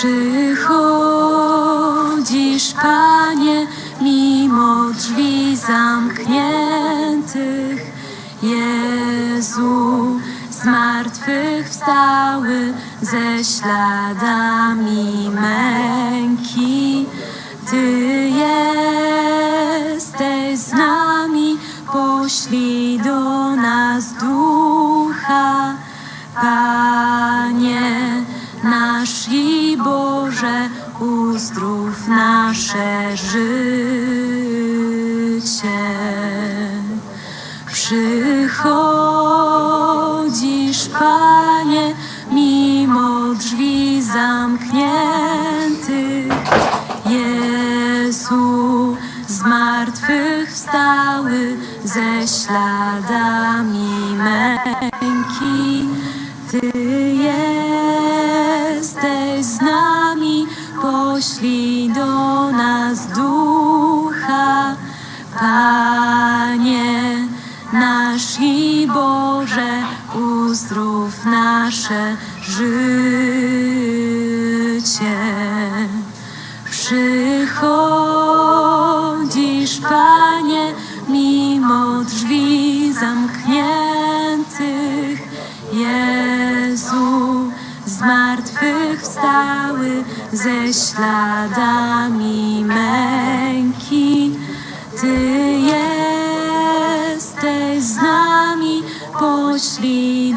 Przychodzisz, Panie, mimo drzwi zamkniętych. Jezu, zmartwychwstały ze śladami męki. Ty jesteś z nami, poślij do nas ducha. Panie uzdrów nasze życie. Nasze życie. Przychodzisz, Panie, mimo drzwi zamkniętych. Jezu, zmartwychwstały ze śladami męki. Ty jesteś z nami, poślij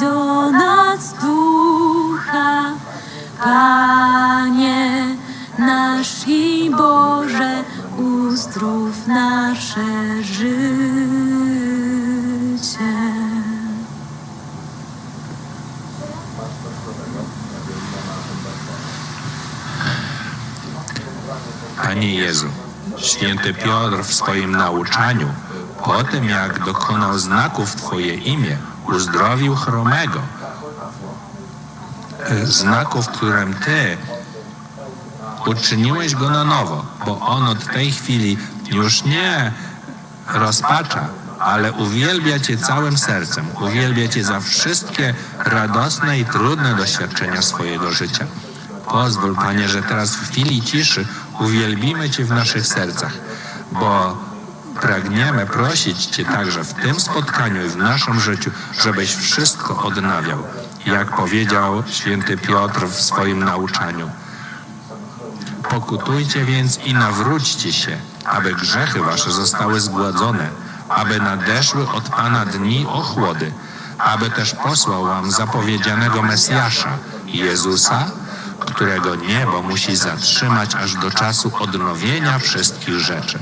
Piotr w swoim nauczaniu, po tym jak dokonał znaków w Twoje imię, uzdrowił chromego. E, Znaków, którym Ty uczyniłeś go na nowo, bo on od tej chwili już nie rozpacza, ale uwielbia Cię całym sercem. Uwielbia Cię za wszystkie radosne i trudne doświadczenia swojego życia. Pozwól, Panie, że teraz w chwili ciszy uwielbimy Cię w naszych sercach, bo pragniemy prosić Cię także w tym spotkaniu i w naszym życiu, żebyś wszystko odnawiał, jak powiedział święty Piotr w swoim nauczaniu. Pokutujcie więc i nawróćcie się, aby grzechy wasze zostały zgładzone, aby nadeszły od Pana dni ochłody, aby też posłał wam zapowiedzianego Mesjasza, Jezusa, którego niebo musi zatrzymać aż do czasu odnowienia wszystkich rzeczy.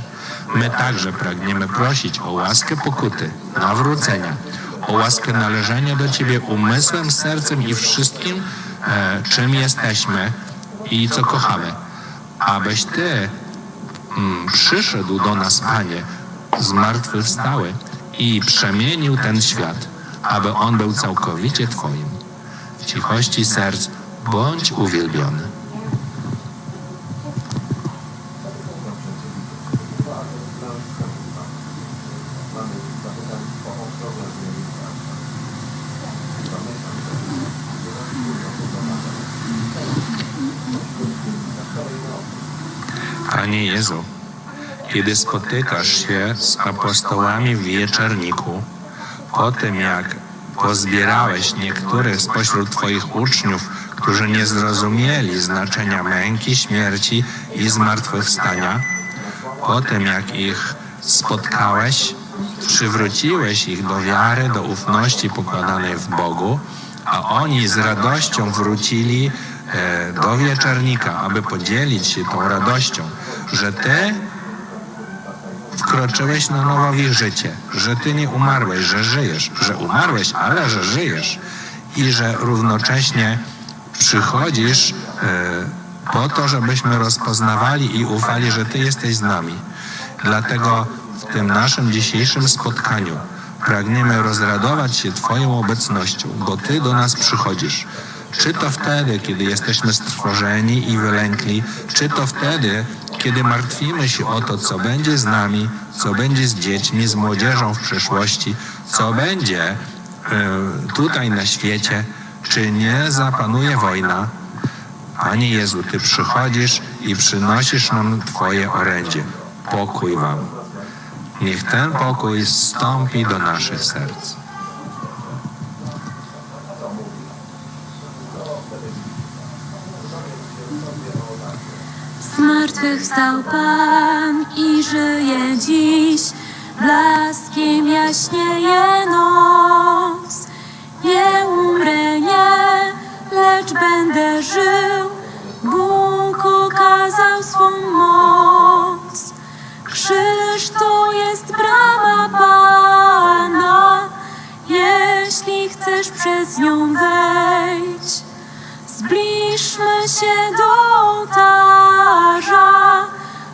My także pragniemy prosić o łaskę pokuty, nawrócenia, o łaskę należenia do Ciebie umysłem, sercem i wszystkim, e, czym jesteśmy i co kochamy abyś Ty mm, przyszedł do nas, Panie, zmartwychwstały i przemienił ten świat, aby on był całkowicie Twoim. W cichości serc bądź uwielbiony. Panie Jezu, kiedy spotykasz się z apostołami w wieczorniku, po tym jak pozbierałeś niektórych spośród Twoich uczniów, którzy nie zrozumieli znaczenia męki, śmierci i zmartwychwstania, po tym jak ich spotkałeś, przywróciłeś ich do wiary, do ufności pokładanej w Bogu, a oni z radością wrócili e, do wieczornika, aby podzielić się tą radością, że Ty wkroczyłeś na nowo w życie, że Ty nie umarłeś, że żyjesz, że umarłeś, ale że żyjesz i że równocześnie przychodzisz e, po to, żebyśmy rozpoznawali i ufali, że Ty jesteś z nami. Dlatego w tym naszym dzisiejszym spotkaniu pragniemy rozradować się Twoją obecnością, bo Ty do nas przychodzisz. Czy to wtedy, kiedy jesteśmy strwożeni i wylękli, czy to wtedy, kiedy martwimy się o to, co będzie z nami, co będzie z dziećmi, z młodzieżą w przyszłości, co będzie e, tutaj na świecie, czy nie zapanuje wojna, Panie Jezu, Ty przychodzisz i przynosisz nam Twoje orędzie. Pokój Wam. Niech ten pokój zstąpi do naszych serc. Zmartwychwstał Pan i żyje dziś, blaskiem jaśnieje noc. Nie umrę, nie, lecz będę żył, Bóg okazał swą moc. Krzyż to jest brama Pana, jeśli chcesz przez nią wejść. Zbliżmy się do ołtarza,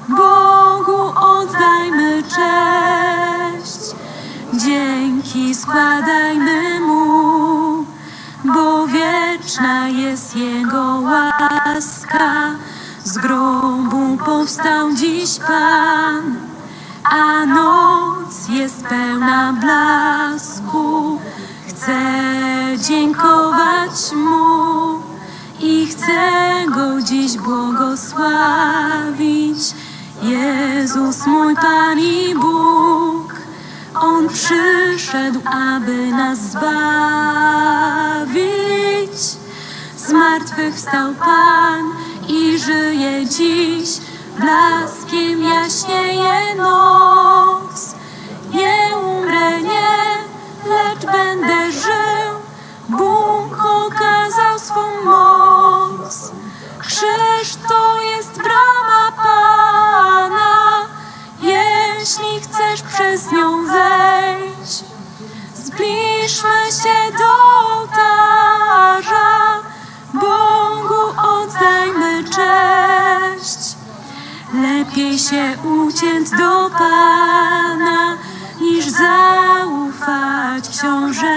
Bogu oddajmy cześć. Dzięki składajmy Mu, bo wieczna jest Jego łaska. Z grobu powstał dziś Pan, a noc jest pełna blasku. Chcę dziękować Mu i chcę Go dziś błogosławić. Jezus mój Pan i Bóg, On przyszedł, aby nas zbawić. Zmartwychwstał Pan i żyje dziś, blaskiem jaśnieje noc. Nie umrę, nie, lecz będę żył, Bóg okazał swą moc. Krzyż to jest brama Pana, jeśli chcesz przez nią wejść. Zbliżmy się do ołtarza, Bogu oddajmy cześć. Lepiej się uciec do Pana, niż zaufać książętom.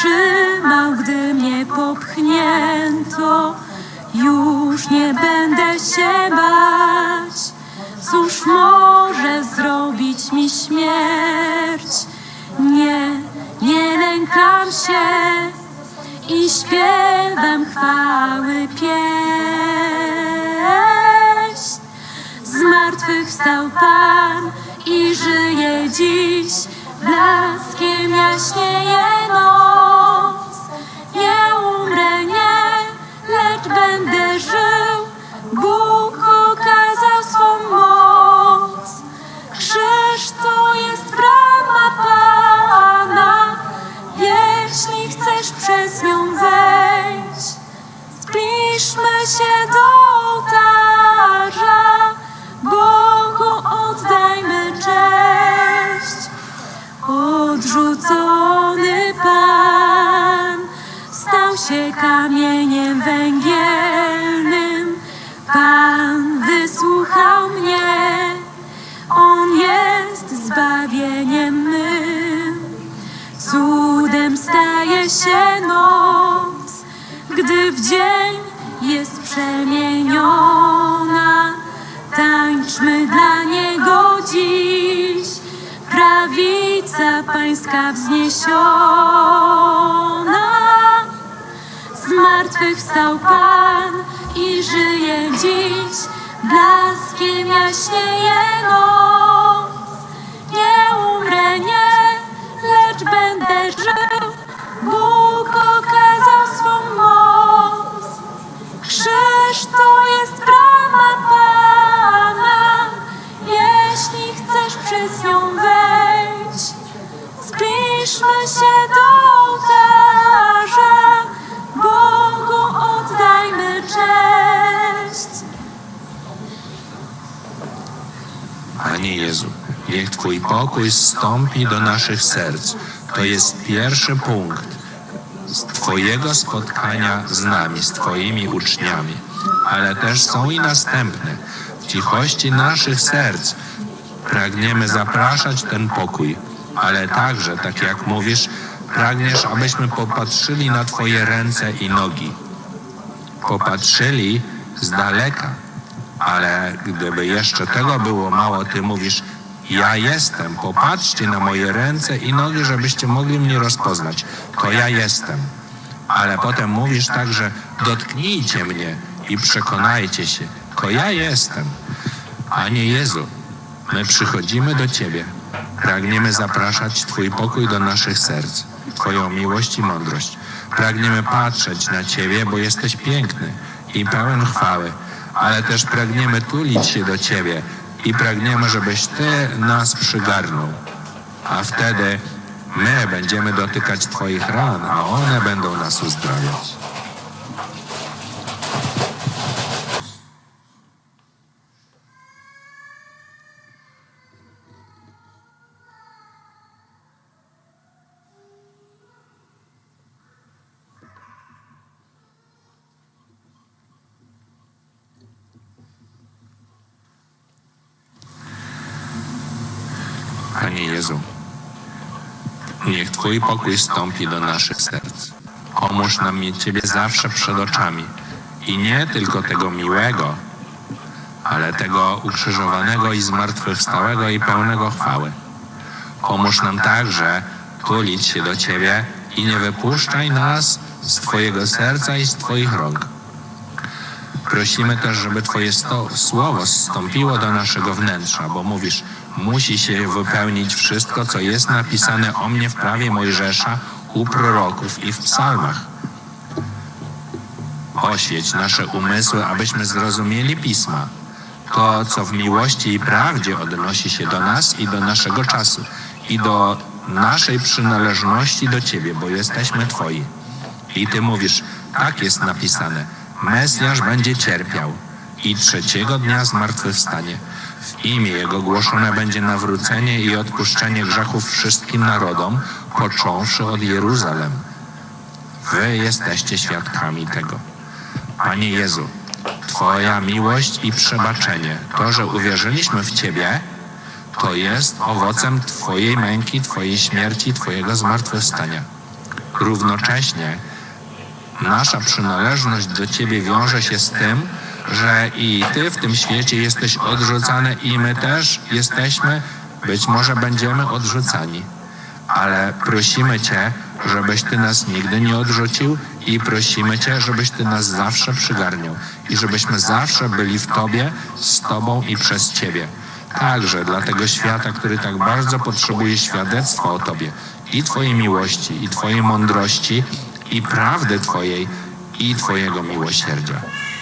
Podtrzymał, gdy mnie popchnięto. Już nie będę się bać, cóż może zrobić mi śmierć. Nie, nie lękam się i śpiewam chwały pieśń. Zmartwychwstał Pan i żyje dziś, blaskiem jaśnieje noc. Zmartwychwstał Pan i żyje dziś, blaskiem jaśnieje noc. Panie Jezu, niech Twój pokój zstąpi do naszych serc. To jest pierwszy punkt z Twojego spotkania z nami, z Twoimi uczniami. Ale też są i następne. W cichości naszych serc pragniemy zapraszać ten pokój, ale także, tak jak mówisz, pragniesz, abyśmy popatrzyli na Twoje ręce i nogi. Popatrzyli z daleka, ale gdyby jeszcze tego było mało, Ty mówisz, Ja jestem, popatrzcie na moje ręce i nogi, żebyście mogli mnie rozpoznać. To ja jestem. Ale potem mówisz także, dotknijcie mnie i przekonajcie się, to ja jestem. Panie Jezu, my przychodzimy do Ciebie. Pragniemy zapraszać Twój pokój do naszych serc, Twoją miłość i mądrość. Pragniemy patrzeć na Ciebie, bo jesteś piękny i pełen chwały, ale też pragniemy tulić się do Ciebie i pragniemy, żebyś Ty nas przygarnął. A wtedy my będziemy dotykać Twoich ran, a one będą nas uzdrawiać. Panie Jezu, niech Twój pokój stąpi do naszych serc. Pomóż nam mieć Ciebie zawsze przed oczami i nie tylko tego miłego, ale tego ukrzyżowanego i zmartwychwstałego i pełnego chwały. Pomóż nam także tulić się do Ciebie i nie wypuszczaj nas z Twojego serca i z Twoich rąk. Prosimy też, żeby Twoje sto- słowo zstąpiło do naszego wnętrza, bo mówisz, musi się wypełnić wszystko, co jest napisane o mnie w prawie Mojżesza, u proroków i w psalmach. Oświeć nasze umysły, abyśmy zrozumieli pisma, to, co w miłości i prawdzie odnosi się do nas i do naszego czasu i do naszej przynależności do Ciebie, bo jesteśmy Twoi. I Ty mówisz, tak jest napisane, Mesjasz będzie cierpiał i trzeciego dnia zmartwychwstanie. Imię Jego głoszone będzie nawrócenie i odpuszczenie grzechów wszystkim narodom, począwszy od Jeruzalem. Wy jesteście świadkami tego. Panie Jezu, Twoja miłość i przebaczenie, to, że uwierzyliśmy w Ciebie, to jest owocem Twojej męki, Twojej śmierci, Twojego zmartwychwstania. Równocześnie nasza przynależność do Ciebie wiąże się z tym, że i Ty w tym świecie jesteś odrzucany i my też jesteśmy, być może będziemy odrzucani. Ale prosimy Cię, żebyś Ty nas nigdy nie odrzucił i prosimy Cię, żebyś Ty nas zawsze przygarniał i żebyśmy zawsze byli w Tobie, z Tobą i przez Ciebie. Także dla tego świata, który tak bardzo potrzebuje świadectwa o Tobie i Twojej miłości, i Twojej mądrości, i prawdy Twojej, i Twojego miłosierdzia.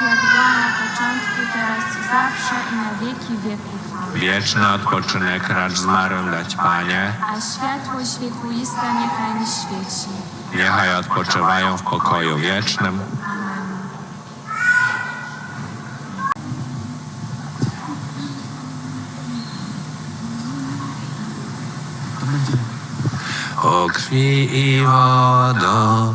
Jak była na początku, teraz i zawsze i na wieki wieków. Wieczny odpoczynek racz zmarłym dać Panie, A światłość wiekuista niechaj mi świeci. niechaj odpoczywają w pokoju wiecznym. O krwi i wodo,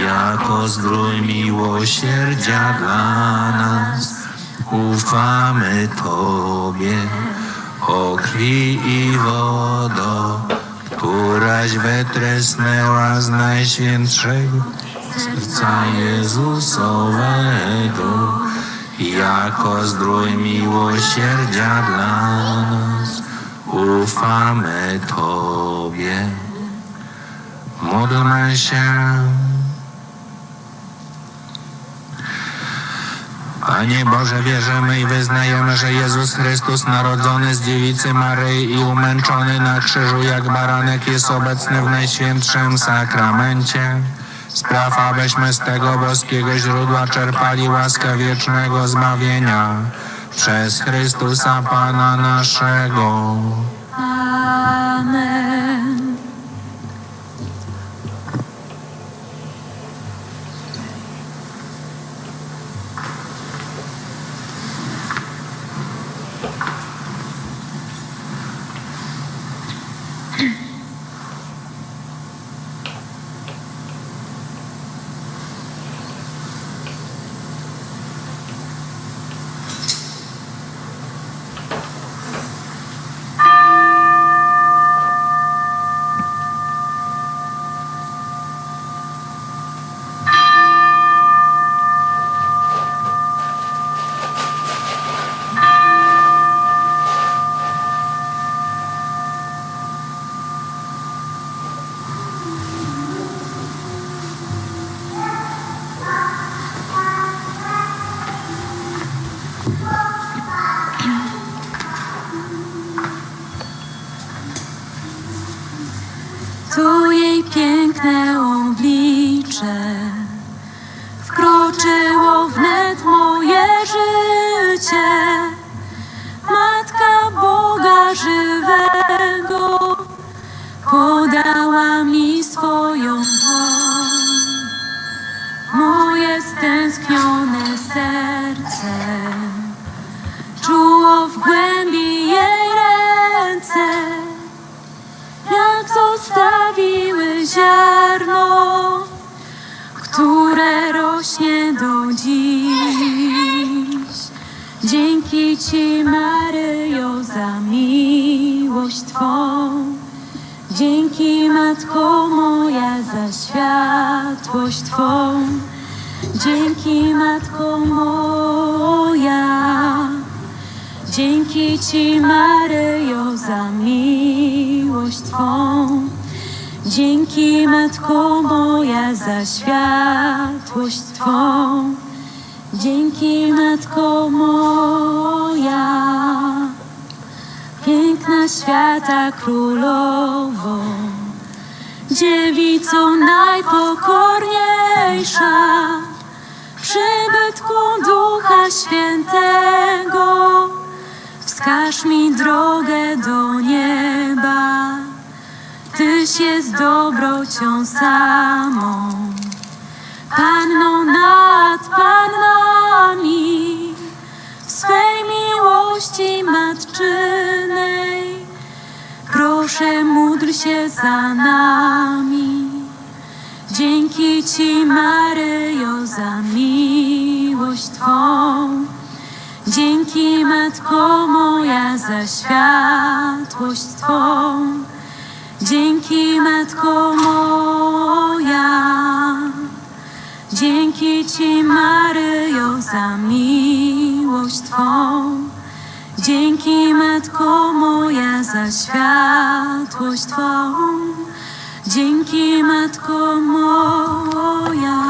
jako zdrój miłosierdzia dla nas. Ufamy Tobie, o krwi i wodo, któraś wytrysnęła z najświętszego serca Jezusowego, jako zdrój miłosierdzia dla nas, ufamy Tobie. Módlmy się. Panie Boże, wierzymy i wyznajemy, że Jezus Chrystus, narodzony z dziewicy Maryi i umęczony na krzyżu jak baranek, jest obecny w Najświętszym Sakramencie. Spraw, abyśmy z tego boskiego źródła czerpali łaskę wiecznego zbawienia przez Chrystusa Pana naszego. Amen. Tu jej piękne oblicze wkroczyło wnet moje życie. Dzięki Ci, Maryjo, za miłość Twą. Dzięki, Matko moja, za światłość Twą. Dzięki, Matko moja. Dzięki Ci, Maryjo, za miłość Twą. Dzięki, Matko moja, za światłość Twą. Dzięki, Matko moja, piękna świata królowo, dziewicą najpokorniejsza, przybytku Ducha Świętego. Wskaż mi drogę do nieba, Tyś jest dobrocią samą, Panną nad Pannami, w swej miłości matczynej. Proszę, módl się za nami. Dzięki Ci, Maryjo, za miłość Twą. Dzięki Matko moja za światłość Twą. Dzięki Matko moja. Dzięki Ci, Maryjo, za miłość Twą. Dzięki, Matko moja, za światłość Twą. Dzięki, Matko moja.